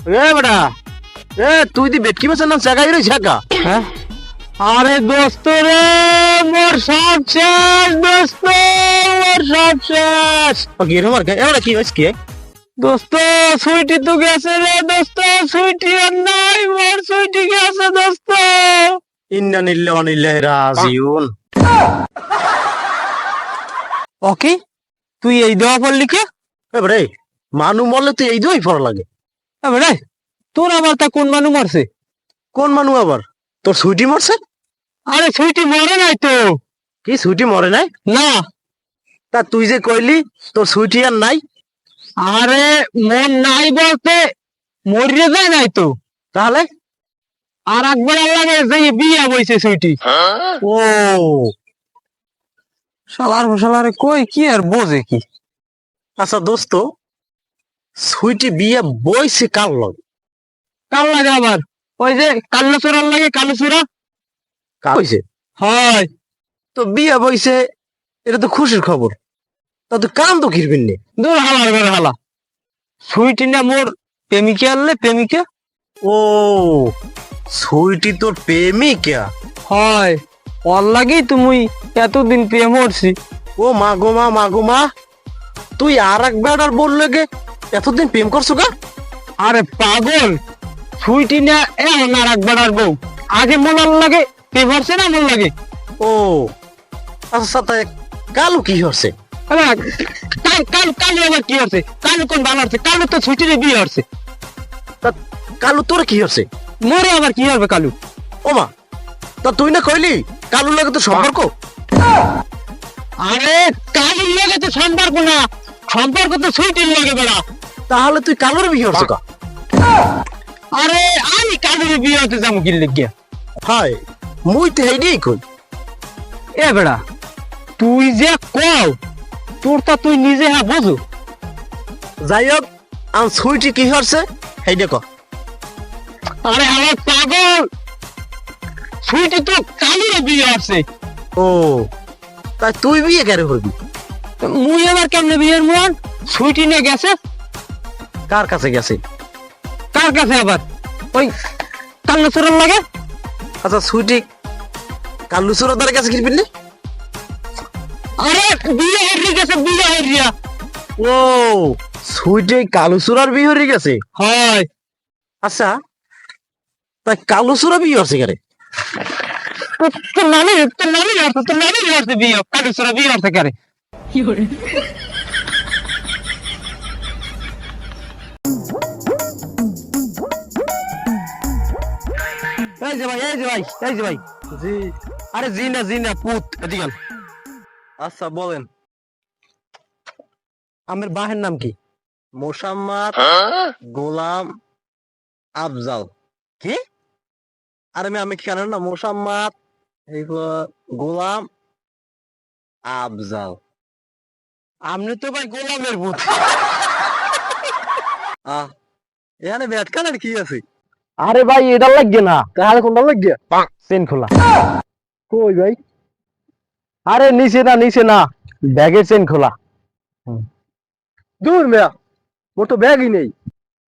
এ বেটা এ তুই দি বেটকি বেছেন না জায়গায় রয়েছে একা হ্যাঁ? আরে দোস্ত রে মোর সব শেষ দোস্ত মোর সব শেষ। গিয়ে মার এবার কি হয়েছে কি? দোস্ত সুইটি তো গেছে রে দোস্ত সুইটি আর নাই মোর সুইটি গেছে দোস্ত। ইন্না নিল্লা অনিল্লাহ রাজিউন। ওকে তুই এই দেওয়া পড়লি কে? এবারে মানু মরলে তুই এই দুই পড়া লাগে। এবারে তোর আবার তা কোন মানু মরছে? কোন মানু আবার? তোর সুইটি মরছে? আরে সুইটি মরে নাই তো। কি সুইটি মরে নাই? না। তা তুই যে কইলি তোর সুইটি আর নাই? আরে মন নাই বলতে মরিয়ে যায় নাই তো। তাহলে? আর একবার লাগে যে বিয়া বইছে সুইটি ও। শালার শালারে কই কি আর বোঝে কি? আচ্ছা দোস্ত সুইটি বিয়ে বইছে কাল লগে? কাল লাগে আবার? ওই যে কালো চোরার লাগে কালো চোরা কার হয়। তো বিয়ে বইছে এটা তো খুশির খবর। তা তো কান তো কিরবিন নে। দূর হালার করে হালা। সুইটি না মোর প্রেমিকা আনলে প্রেমিকা? ও সুইটি তোর প্রেমিকা? হয়। ওর লাগেই তুমি এতদিন প্রেম করছি। ও মা গো মা মা গো মা। তুই আর এক বেড়ার বললে গে এতদিন প্রেম করছ কা আরে পাগল সুইটি না এখন আর একবার আর বউ আগে মনার লাগে প্রেম হচ্ছে না মন লাগে? ও আচ্ছা সাথে কালু কি হচ্ছে আরে, কাল কাল কাল আবার কি হচ্ছে কাল কোন ভালো হচ্ছে কাল তো ছুটিরে বিয়ে হচ্ছে তা কালু তোর কি হচ্ছে মরে আবার কি হবে কালু? ও মা তা তুই না কইলি কালুর লাগে তো সম্পর্ক? আরে কালুর লাগে তো সম্পর্ক না। সম্পর্ক তো ছুটির লাগে বেড়া। তাহলে তুই কালুর বিয়ে হচ্ছে কা? আরে আমি কালুর বিয়ে হতে যাব কি লেগে? হাই মুই তো হেইডেই কই। এ বেড়া তুই যে কও তোর তা তুই নিজে হ্যাঁ বোঝো। যাই হোক আম সুইটি কি হচ্ছে হেইডে ক। আরে আমার পাগল! সুইটি তো কালুর বিয়ে আছে ও তাই তুই বিয়ে কেন করবি? মুই আবার কেমনে বিয়ের মন? সুইটি নিয়ে গেছে? কার কাছে গেছে? কার কাছে আবার? ওই চোরার লাগে? আচ্ছা সুইটি কালু সুরদার কাছে কি পিনলি আরে বিয়ে হয়ে গেছে বিয়ে হয়ে ও সুইটি কালু বিয়ে হয়ে গেছে? হয়। আচ্ছা তাই কালু সুরা বিয়ে হচ্ছে কেন? তো- তোর নানি তোর হচ্ছে তোর নানি হচ্ছে বিয়ে। কালু চোরা বিয়ে হচ্ছে কারে? যে ভাই এই যে ভাই এই যে ভাই। জি। আরে জি না জি না পুত এদিকে আচ্ছা বলেন। আমার বাহের নাম কি? মোসাম্মদ গোলাম আফজাল। কি? আরে আমি আমি কি জানেন না মোসাম্মদ এইগুলো গোলাম আফজাল। আপনি তো ভাই গোলামের ভূত আহ এখানে ব্যাট কালার কি আছে? আরে ভাই এটা লাগবে না। তাহলে কোনটা লাগবে? চেন খোলা। কই ভাই? আরে নিচে না নিচে না। ব্যাগের চেন খোলা। দূর মেয়া মোর তো ব্যাগই নেই।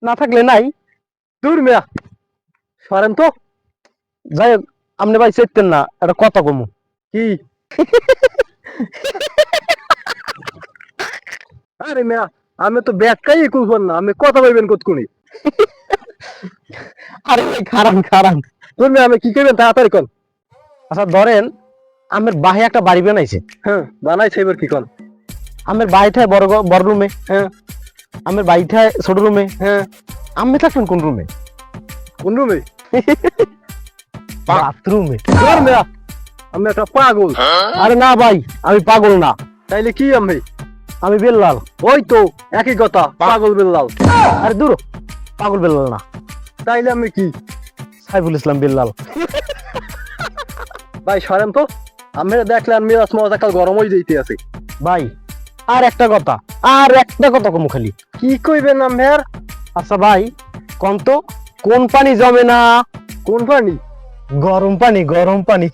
না থাকলে নাই। দূর মেয়া সরেন তো। যাই হোক আপনি ভাই চেতেন না এটা কথা কমু। কি? আরে মেয়া আমি তো ব্যাগটাই খুলবেন না আমি কথা বলবেন কতক্ষণি? আরে ভাই খারান তোর মেয়ে আমি কি করবেন? তাড়াতাড়ি কন। আচ্ছা ধরেন আমার বাহে একটা বাড়ি বানাইছে। হ্যাঁ বানাইছে এবার কি কন? আমার বাড়িটায় বড় বড় রুমে। হ্যাঁ। আমার বাড়িটায় ছোট রুমে। হ্যাঁ। আমি থাকবেন কোন রুমে? কোন রুমে? বাথরুমে। আমি একটা পাগল। আরে না ভাই আমি পাগল না। তাইলে কি আমি আমি বেল্লাল। ওই তো একই কথা পাগল বেল্লাল। আরে দূর। পাগল বেল্লাল না। তাইলে আমি কি? সাইফুল ইসলাম বেল্লাল। ভাই সরেন তো। আমি দেখলে আমি মজা কাল গরম হয়ে যেতে আছে। ভাই আর একটা কথা আর একটা কথা কমু খালি। কি কইবেন আমের আচ্ছা ভাই কম তো? কোন পানি জমে না? কোন পানি? গরম পানি গরম পানি।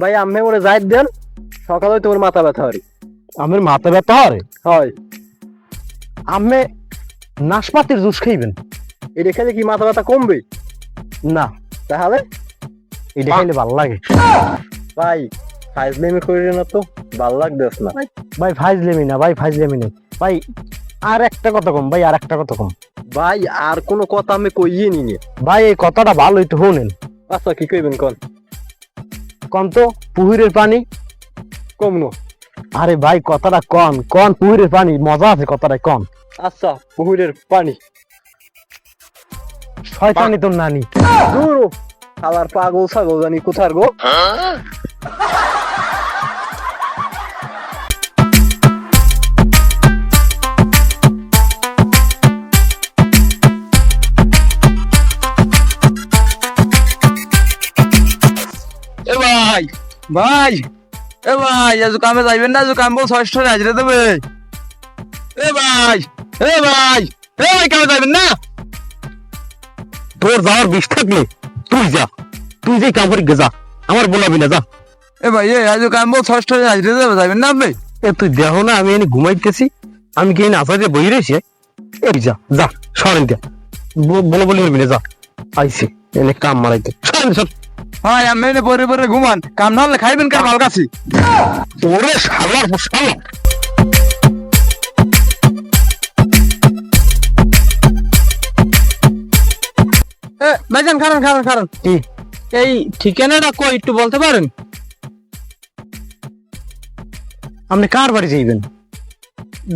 ভাই আমি ওরে যাই দেন সকালে তোমার মাথা ব্যথা হরি। আমার মাথা ব্যথা হয় হয়। আমি নাশপাতির জুস খাইবেন। এটা খেলে কি মাথা ব্যথা কমবে? না। তাহলে? এটা খাইলে ভালো লাগে। ভাই ফাইজলেমি করে না তো ভালো লাগতেছ না। ভাই। ফাইজলেমি না ভাই ফাইজলেমি নেই ভাই আর একটা কথা কম ভাই আর একটা কথা কম। ভাই আর কোনো কথা আমি কইয়ে নি নে। ভাই এই কথাটা ভালোই তো শুনেন। আচ্ছা কি কইবেন কোন? কন তো পুহুরের পানি? কম নো। আরে ভাই কথাটা কন কন পুহুরের পানি মজা আছে কথাটা কন। আচ্ছা পুকুরের পানি। শয়তানি তোর নানি। দূর খালার পাগল ছাগল জানি কোথার গো। এ ভাই ভাই এ ভাই আজ কামে যাইবেন না আজ কাম বল ষষ্ঠ হাজরে দেবে। এ ভাই এ ভাই এ ভাই কামে যাইবেন না? তোর যাওয়ার বিষ থাকলে তুই যা তুই যে কাম করি যা আমার বলাবি না যা। এ ভাই এ আজ কাম বল ষষ্ঠ হাজরে দেবে যাইবেন না আপনি? এ তুই দেহ না আমি এনে ঘুমাইতেছি আমি কি এনে আসাতে বই রয়েছি এই যা যা সরেন ব- বলে বলে হইবি না যা। আইসি এনে কাম মারাইতে। সরেন সর। ভাই আমি এনে পরে পরে ঘুমান কাম না হলে খাইবেন কার মাল কাছি? ওরে শালার শালা ভাইজান খারান খারান খারান এই ঠিকানাটা কই একটু বলতে পারেন? আপনি কার বাড়ি যাইবেন?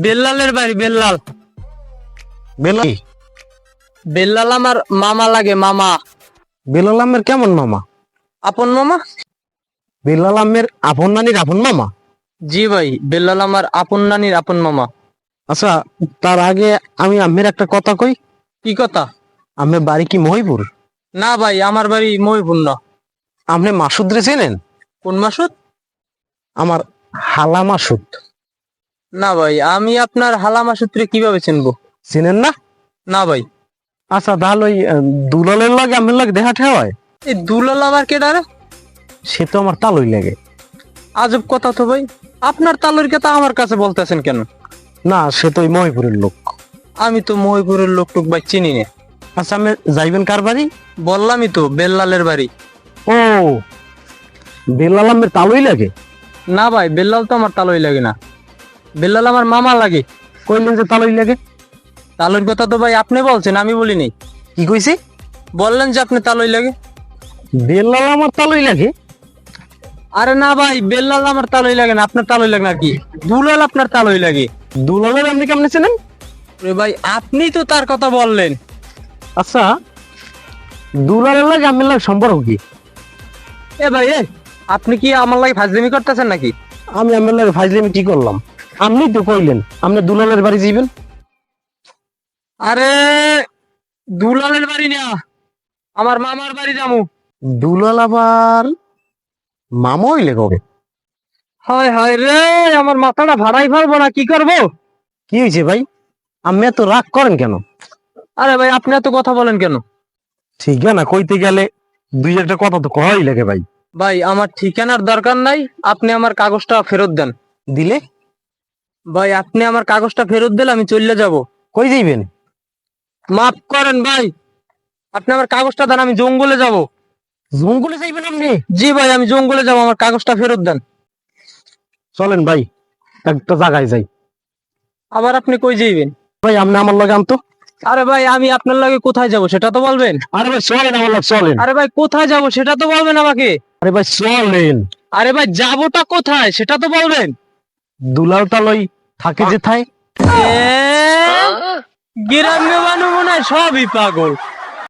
বেল্লালের বাড়ি বেল্লাল। বেলাল বেল্লাল আমার মামা লাগে মামা। বেলাল আমের কেমন মামা? আপন মামা? বেলাল আমের আপন নানির আপন মামা? জি ভাই বেল্লাল আমার আপন নানির আপন মামা। আচ্ছা তার আগে আমি আমের একটা কথা কই। কি কথা? আমের বাড়ি কি মহিপুর? না ভাই আমার বাড়ি মহিপুর না। আপনি মাসুদরে চেনেন? কোন মাসুদ? আমার হালা মাসুদ। না ভাই আমি আপনার হালামা সূত্রে কীভাবে চিনবো? চেনেন না? না ভাই। আচ্ছা তাহলে ওই দুলালের লাগে আমের লাগে দেখা ঠেওয়ায় এই দুলাল আবার কে ডারে? সে তো আমার তালই লাগে। আজব কথা তো ভাই। আপনার তালুর কথা আমার কাছে বলতেছেন কেন? না সে তো ওই মহিপুরের লোক। আমি তো মহিপুরের লোক টুক ভাই চিনি না। আমি যাইবেন কার বাড়ি? বললামই তো বেল্লালের বাড়ি। ও বেলাল আমের তালই লাগে? না ভাই বেল্লাল তো আমার তালুই লাগে না। বেল্লাল আমার মামা লাগে। কইলেন যে তালই লাগে? তালুর কথা তো ভাই আপনি বলছেন আমি বলিনি। কি কইছি? বললেন যে আপনি তালুই লাগে। বেল্লাল আমার তালই লাগে? আরে না ভাই বেল্লাল আমার তালুই লাগে না আপনার তালুই লাগে না কি? দুলাল আপনার তালুই লাগে। দুলালের আপনি কেমনে চেনেন? আরে ভাই আপনি তো তার কথা বললেন। আচ্ছা দুলালের লাগে আমের লাগে সম্পর্ক কি? এ ভাই এ আপনি কি আমার লাগে ফাজলিমি করতেছেন নাকি? আমি আমের লাগে ফাইজলে আমি কি করলাম? আপনি তো কইলেন আপনি দুলালের বাড়ি যাইবেন? আরে দুলালের বাড়ি না আমার মামার বাড়ি যামু। দুলাল আবার মামা হইলে কবে? হায় হায় রে আমার মাথাটা ভাড়াই পারব না কি করব? কি হয়েছে ভাই? আমি এত রাগ করেন কেন? আরে ভাই আপনি এত কথা বলেন কেন? ঠিক না কইতে গেলে দুই একটা কথা তো কহাই লাগে ভাই। ভাই আমার ঠিকানার দরকার নাই আপনি আমার কাগজটা ফেরত দেন। দিলে? ভাই আপনি আমার কাগজটা ফেরত দিলে আমি চলে যাব। কই যাইবেন? মাফ করেন ভাই আপনি আমার কাগজটা দেন আমি জঙ্গলে যাব। জঙ্গলে যাইবেন আপনি? জি ভাই আমি জঙ্গলে যাব আমার কাগজটা ফেরত দেন। চলেন ভাই একটা জায়গায় যাই। আবার আপনি কই যাইবেন? ভাই আপনি আমার লগে আনতো। আরে ভাই আমি আপনার লাগে কোথায় যাব সেটা তো বলবেন। আরে ভাই চলেন আমার চলেন। আরে ভাই কোথায় যাব সেটা তো বলবেন আমাকে। আরে ভাই চলেন। আরে ভাই যাবটা কোথায় সেটা তো বলবেন। দুলাল তালই থাকে যে থাই এ, গ্রাম্য মানুষ মনে হয় সবই পাগল।